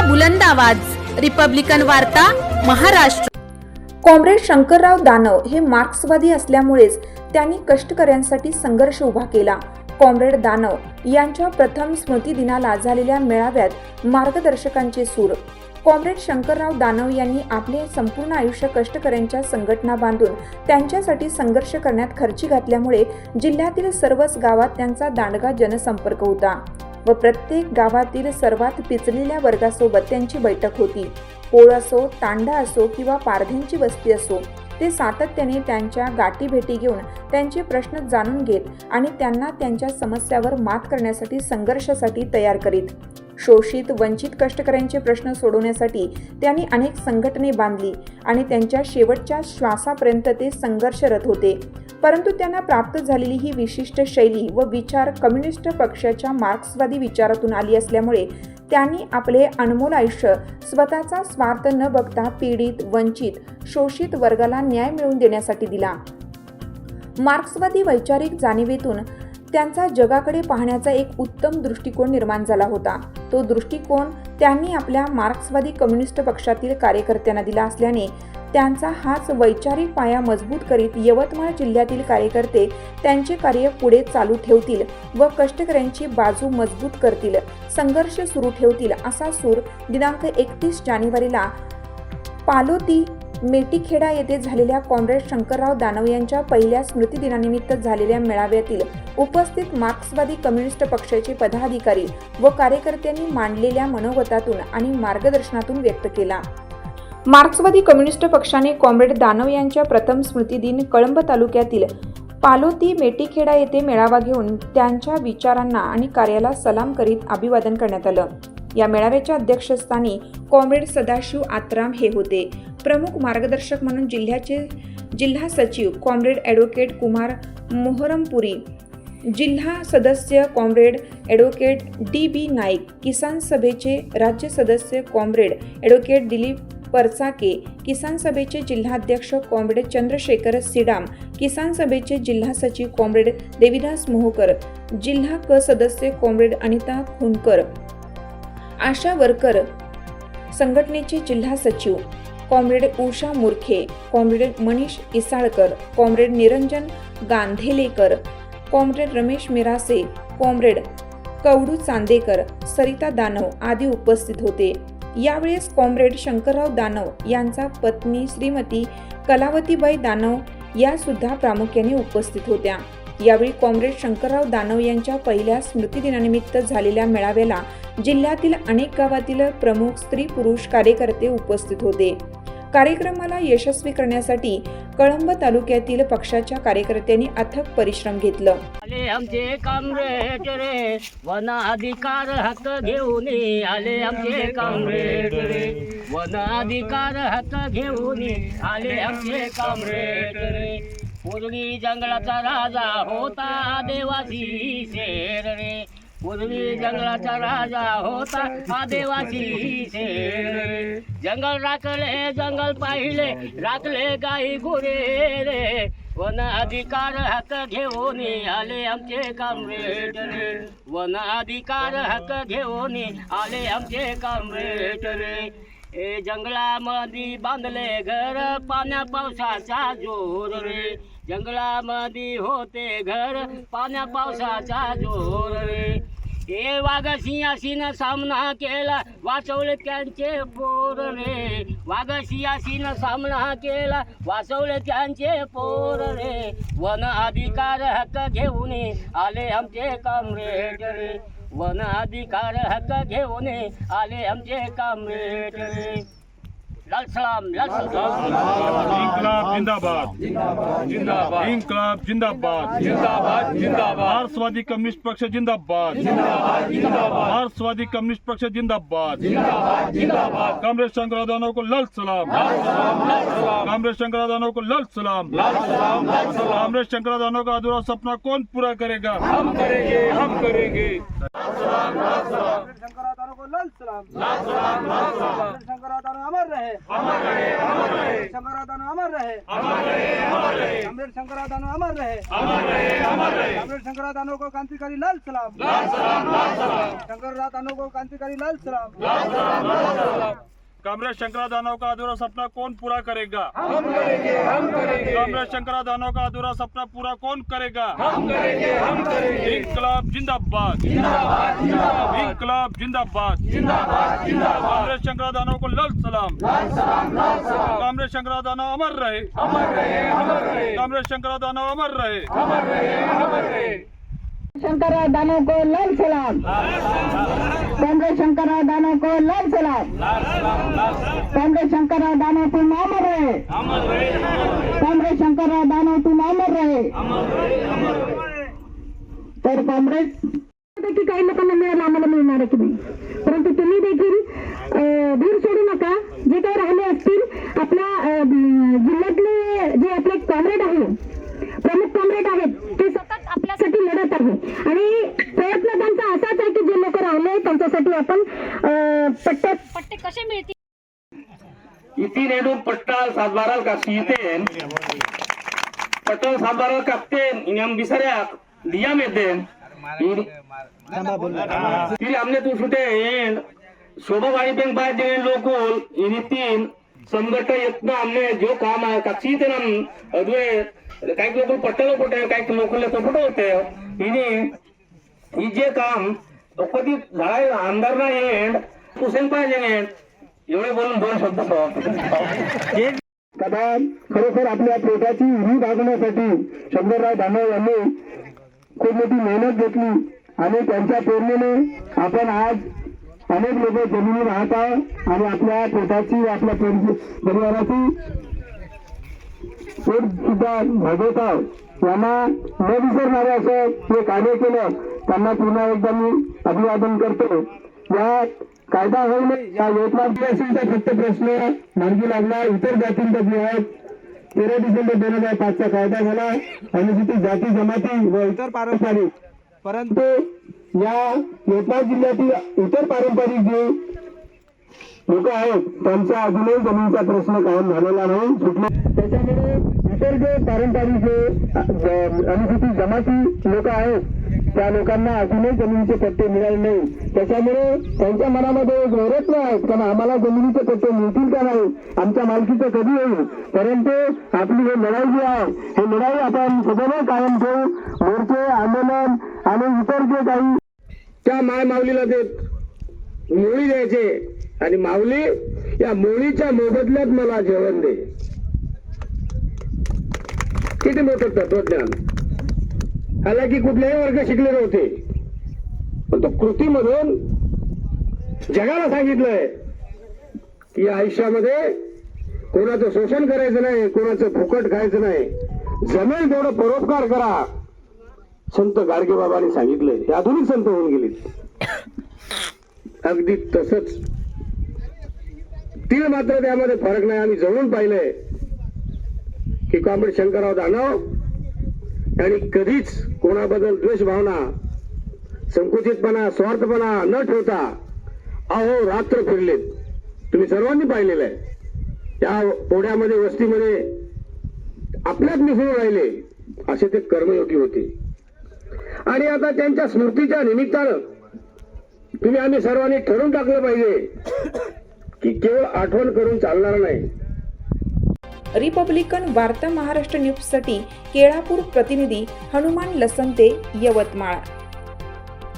लोकशाहीचा बुलंद आवाज. रिपब्लिकन वार्ता महाराष्ट्र. कॉम्रेड शंकरराव दानव हे मार्क्सवादी असल्यामुळेच त्यांनी कष्टकऱ्यांसाठी संघर्ष उभा केला. कॉम्रेड दानव यांच्या प्रथम स्मृती दिनाला झालेल्या मेळाव्यात मार्गदर्शकांचे सूर. कॉम्रेड शंकरराव दानव यांनी आपले संपूर्ण आयुष्य कष्टकऱ्यांच्या संघटना बांधून त्यांच्यासाठी संघर्ष करण्यात खर्ची घातल्यामुळे जिल्ह्यातील सर्वच गावात त्यांचा दांडगा जनसंपर्क होता. व प्रत्येक गावातील सर्वात पिचलेल्या वर्गासोबत त्यांची बैठक होती. पोळ असो तांडा असो किंवा पारध्यांची वस्ती असो ते सातत्याने त्यांच्या गाठीभेटी घेऊन त्यांचे प्रश्न जाणून घेत आणि त्यांना त्यांच्या समस्यावर मात करण्यासाठी संघर्षासाठी तयार करीत. शोषित वंचित कष्टकऱ्यांचे प्रश्न सोडवण्यासाठी त्यांनी अनेक संघटने बांधली आणि त्यांच्या शेवटच्या श्वासापर्यंत ते संघर्षरत होते. परंतु त्यांना प्राप्त झालेली ही विशिष्ट शैली व विचार कम्युनिस्ट पक्षाच्या मार्क्सवादी विचारातून आली असल्यामुळे त्यांनी आपले अनमोल आयुष्य स्वतःचा स्वार्थ न बघता पीडित वंचित शोषित वर्गाला न्याय मिळवून देण्यासाठी दिला. मार्क्सवादी वैचारिक जाणीवेतून त्यांचा जगाकडे पाहण्याचा एक उत्तम दृष्टिकोन निर्माण झाला होता. तो दृष्टिकोन त्यांनी आपल्या मार्क्सवादी कम्युनिस्ट पक्षातील कार्यकर्त्यांना दिला असल्याने त्यांचा हाच वैचारिक पाया मजबूत करीत यवतमाळ जिल्ह्यातील कार्यकर्ते त्यांचे कार्य पुढे चालू ठेवतील व कष्टकऱ्यांची बाजू मजबूत करतील संघर्ष सुरू ठेवतील असा सूर दिनांक एकतीस जानेवारीला पालोती मेटीखेडा येथे झालेल्या कॉम्रेड शंकरराव दानव यांच्या पहिल्या स्मृतिदिनानिमित्त झालेल्या मेळाव्यातील उपस्थित मार्क्सवादी कम्युनिस्ट पक्षाचे पदाधिकारी व कार्यकर्त्यांनी मांडलेल्या मनोगतातून आणि मार्गदर्शनातून व्यक्त केला. मार्क्सवादी कम्युनिस्ट पक्षाने कॉम्रेड दानव यांच्या प्रथम स्मृतिदिन कळंब तालुक्यातील पालोती मेटीखेडा येथे मेळावा घेऊन त्यांच्या विचारांना आणि कार्याला सलाम करीत अभिवादन करण्यात आलं. या मेळाव्याच्या अध्यक्षस्थानी कॉम्रेड सदाशिव आत्राम हे होते. प्रमुख मार्गदर्शक म्हणून जिल्ह्याचे जिल्हा सचिव कॉम्रेड ॲडव्होकेट कुमार मोहरमपुरी जिल्हा सदस्य comrade advocate D B Naik Kisan सभेचे राज्य सदस्य कॉम्रेड ॲडव्होकेट दिलीप परचाके किसान सभेचे जिल्हाध्यक्ष कॉम्रेड चंद्रशेखर सिडाम किसान सभेचे जिल्हा सचिव कॉम्रेड देविदास मोहकर जिल्हा क सदस्य कॉम्रेड अनिता खुनकर आशा वरकर संघटनेचे जिल्हा सचिव comrade Usha Murkhe comrade Manish Isalkar comrade Niranjan Gandhelekar comrade Ramesh Mirase comrade Kawadu Chandekar Sarita Danav आदी उपस्थित होते. यावेळेस कॉम्रेड शंकरराव दानव यांचा पत्नी श्रीमती कलावतीबाई दानव या सुद्धा प्रामुख्याने उपस्थित होत्या. यावेळी कॉम्रेड शंकरराव दानव यांच्या पहिल्या स्मृतिदिनानिमित्त झालेल्या मेळाव्याला जिल्ह्यातील अनेक गावातील प्रमुख स्त्री पुरुष कार्यकर्ते उपस्थित होते. कार्यक्रमाला यशस्वी करण्यासाठी कळंब तालुक्यातील पक्षाच्या कार्यकर्त्यांनी अथक परिश्रम घेतलं. आले आमचे कामरेड रे वन अधिकार हात घेऊन आले आमचे कामरेड रे. वन अधिकार हात घेऊन आले आमचे कामरेड रे. पूर्वी जंगलाचा राजा होता देवासी शेर रे. पूर्वी जंगलाचा राजा होता आदिवासी शेर रे जंगल राखले जंगल पाहिले राखले गाई गुरे रे. वन अधिकार हक्क घेऊन आले आमचे कामरेट रे. वन अधिकार हक्क घेऊन आले आमचे कामरेड रे. ए जंगलामध्ये बांधले घर पाण्या पावसाचा जोर रे. जंगलामध्ये होते घर पाण्या पावसाचा जोर रे. हे वाघ सामना केला वाचवले त्यांचे पोर रे वाघ सिंहासीनं सामना केला वाचवले त्यांचे पोर रे वन अधिकार हक्क घेऊन आले आमचे कामरेड रे वन अधिकार हक्क घेऊन आले आमचे कामरेड रे लाल सलाम. लाल सलाम. जिंदाबाद। जिंदाबाद। इन्कलाब जिंदाबाद। जिंदाबाद। जिंदाबाद। मार्क्सवादी कम्युनिस्ट पक्ष जिंदाबाद। जिंदाबाद। जिंदाबाद। मार्क्सवादी कम्युनिस्ट पक्ष जिंदाबाद। जिंदाबाद। जिंदाबाद। कामरेज शंकरराव दानव को लाल सलाम। कामरेज शंकरराव दानव को लाल सलाम। लाल सलाम। लाल सलाम। कामरेज शंकरराव दानव का अधूरा सपना कौन पूरा करेगा? हम करेंगे। हम करेंगे। लाल सलाम। लाल सलाम लाल सलाम। शंकरराव दानो अमर रहे। अमर रहे अमर रहे। शंकरराव दानो अमर रहे। अमर रहे अमर रहे। कॉमरेड शंकरराव दानो अमर रहे। अमर रहे अमर रहे। कॉमरेड शंकरराव दानो को क्रांतिकारी लाल सलाम। लाल सलाम लाल को क्रांतिकारी लाल सलाम। लाल सलाम लाल सलाम। कामरेड शंकरा दानव का अधूरा सपना कौन पूरा करेगा? हम करेंगे हम करेंगे। कामरेड शंकरा दानव का अधूरा सपना पूरा कौन करेगा? हम करेंगे हम करेंगे। इनकलाब जिंदाबाद। जिंदाबाद जिंदाबाद। इनकलाब जिंदाबाद। जिंदाबाद जिंदाबाद। कामरेड शंकरा दानव को लाल सलाम। लाल सलाम लाल सलाम। कामरेड शंकरा दानव अमर रहे। अमर रहे अमर रहे। कामरेड शंकरा दानव अमर रहे। अमर रहे अमर रहे। शंकरराव दानव को लाल सलाम कांग्रेस शंकरराव दानव को लाल सलाम कांग्रेस शंकरराव दानव तुम अमर रहे कांग्रेस शंकरराव दानव तुम अमर रहे तर काँग्रेस देखील काही लोकांना मिळालं आम्हाला मिळणार आहे की नाही परंतु तुम्ही देखील अं, धीर सोडू नका जे काही राहिले असतील आपल्या जिल्ह्यातले जे आपले कॉम्रेड आहे प्रमुख कॉम्रेड आहेत ते सतत आपल्यासाठी लढत आहे आणि प्रयत्न त्यांचा असाच आहे की जे लोक राहिले त्यांच्यासाठी आपण अं, पट्टे पट्टे कसे मिळतील इति नेडू पट्टाल सातबाराल काशीतेन पट्टाल सातबाराल कापतेन इनाम बिसऱ्याक दियाम येतेन फिर हमने तू छुटे एंड शोभा गाड़ी बैंक बाय देने लोकल इन्हीं तीन संगठन यत्न हमने जो काम है काशीते हम अदवे काही लोक पट्टाला कुठे काही लोकल सपोर्ट होते इनी ही जे काम कधी झाडाय आमदार ना एंड हुसेन पाहिजे एवढे बोलून दोन शब्द समाप्त. कदा खरोखर आपल्या पोटाची उरी भागवण्यासाठी शंकरराव दानव यांनी खूप मोठी मेहनत घेतली आणि त्यांच्या प्रेरणेने आपण आज अनेक लोक जमिनी राहत आहे आणि आपल्या पोटाची आपल्या परि- परिवाराची पोट सुद्धा भागवत आहे यांना न विसरणारे असं हे कार्य केलं त्यांना पुन्हा एकदा मी अभिवादन करतो या कायदा होईल. या यवतमाळ फक्त प्रश्न मार्गी लागला. इतर जातींचा जे आहेत तेरा डिसेंबर दोन हजार पाचचा कायदा झाला. अनुसूचित जाती जमाती व इतर पारंपरिक. परंतु या यवतमाळ जिल्ह्यातील इतर पारंपरिक जे लोक आहेत त्यांचा अजूनही जमिनीचा प्रश्न कायम झालेला नाही. सुटले त्याच्यामुळे इतर जे पारंपरिक जे अनुसूचित जमाती लोक आहेत. त्या लोकांना अजूनही जमिनीचे पट्टे मिळाले नाही. त्याच्यामुळे त्यांच्या मनामध्ये एक वैरत्व आहे कारण आम्हाला जमिनीचे पट्टे मिळतील का नाही आमच्या मालकीचं कधी होईल? परंतु आपली हे लढाई जी आहे हे लढाई आपण सदैव कायम ठेवू. मोर्चे आंदोलन आणि इतर जे काही त्या माय माऊलीला देत मुळी द्यायचे. आणि माऊली या मोळीच्या मोबदल्यात मला जेवण दे. किती मोठं तत्वज्ञान हालाकी कुठल्याही वर्ग शिकले नव्हते. पण तो कृतीमधून जगाला सांगितलंय की या आयुष्यामध्ये कोणाचं शोषण करायचं नाही कोणाचं फुकट खायचं नाही. जमेल तेवढं परोपकार करा. संत गाडगे बाबांनी सांगितलंय. हे आधुनिक संत होऊन गेले अगदी तसंच तीळ मात्र त्यामध्ये फरक नाही. आम्ही जवळून पाहिलंय की कॉम्रेड शंकरराव दानव यांनी कधीच कोणाबद्दल द्वेष भावना संकुचितपणा स्वार्थपणा न ठेवता अहो रात्र फिरलेत. तुम्ही सर्वांनी पाहिलेलं आहे. त्या ओढ्यामध्ये वस्तीमध्ये आपल्यात मिसळून राहिले. असे ते कर्मयोगी होते. आणि आता त्यांच्या स्मृतीच्या निमित्तानं तुम्ही आम्ही सर्वांनी ठरवून टाकलं पाहिजे. की केवळ आठवण करून चालणार नाही. रिपब्लिकन वार्ता महाराष्ट्र न्यूजसाठी केळापूर प्रतिनिधी हनुमान लसंते यवतमाळ.